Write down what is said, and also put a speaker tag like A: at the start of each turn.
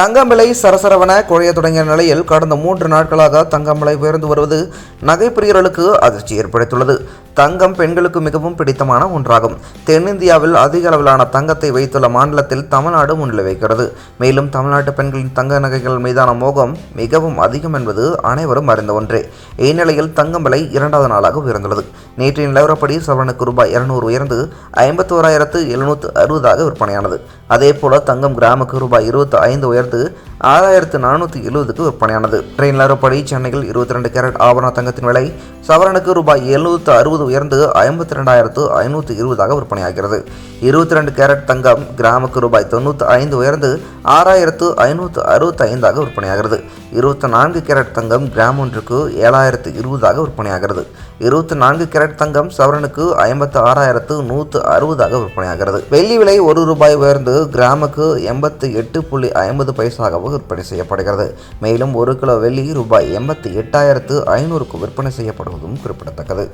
A: தங்கம் விலை சரசரவென குறைய தொடங்கிய நிலையில் கடந்த மூன்று நாட்களாக தங்கம் விலை உயர்ந்து வருவது நகைப்பிரியர்களுக்கு அதிர்ச்சி ஏற்படுத்தியுள்ளது. தங்கம் பெண்களுக்கு மிகவும் பிடித்தமான ஒன்றாகும். தென்னிந்தியாவில் அதிக அளவிலான தங்கத்தை வைத்துள்ள மாநிலத்தில் தமிழ்நாடு முன்னிலை வைக்கிறது மேலும் தமிழ்நாட்டு பெண்களின் தங்க நகைகள் மீதான மோகம் மிகவும் அதிகம் என்பது அனைவரும் அறிந்த ஒன்றே. இந்நிலையில் தங்கம் விலை இரண்டாவது நாளாக உயர்ந்துள்ளது. நேற்றைய நிலவரப்படி சவரனுக்கு ரூபாய் இருநூறு உயர்ந்து ஐம்பத்தோராயிரத்து எழுநூற்று அறுபதாக விற்பனையானது. அதேபோல தங்கம் கிராமுக்கு ரூபாய் இருபத்தி ஐந்து உயர்ந்து Tử ஆறாயிரத்து நானூற்றி எழுபதுக்கு விற்பனையானது. ட்ரெயின் நிலவரப்படி சென்னையில் இருபத்தி ரெண்டு கேரட் ஆபரண தங்கத்தின் விலை சவரனுக்கு ரூபாய் எழுநூற்று அறுபது உயர்ந்து ஐம்பத்தி ரெண்டாயிரத்து ஐநூற்றி இருபதாக விற்பனையாகிறது. இருபத்தி ரெண்டு கேரட் தங்கம் கிராமுக்கு ரூபாய் தொண்ணூற்றி ஐந்து உயர்ந்து ஆறாயிரத்து ஐநூற்று அறுபத்தி ஐந்தாக விற்பனையாகிறது. இருபத்தி நான்கு கேரட் தங்கம் கிராம் ஒன்றுக்கு ஏழாயிரத்து இருபதாக விற்பனையாகிறது. இருபத்தி நான்கு கேரட் தங்கம் சவரனுக்கு ஐம்பத்து ஆறாயிரத்து நூற்று அறுபதாக விற்பனையாகிறது. வெள்ளி விலை ஒரு ரூபாய் உயர்ந்து கிராமுக்கு எண்பத்து எட்டு புள்ளி ஐம்பது பைசாகவும் விற்பனை செய்யப்படுகிறது. மேலும் ஒரு கிலோ வெள்ளி ரூபாய் எண்பத்தி எட்டாயிரத்து ஐநூறுக்கு விற்பனை செய்யப்படுவதும் குறிப்பிடத்தக்கது.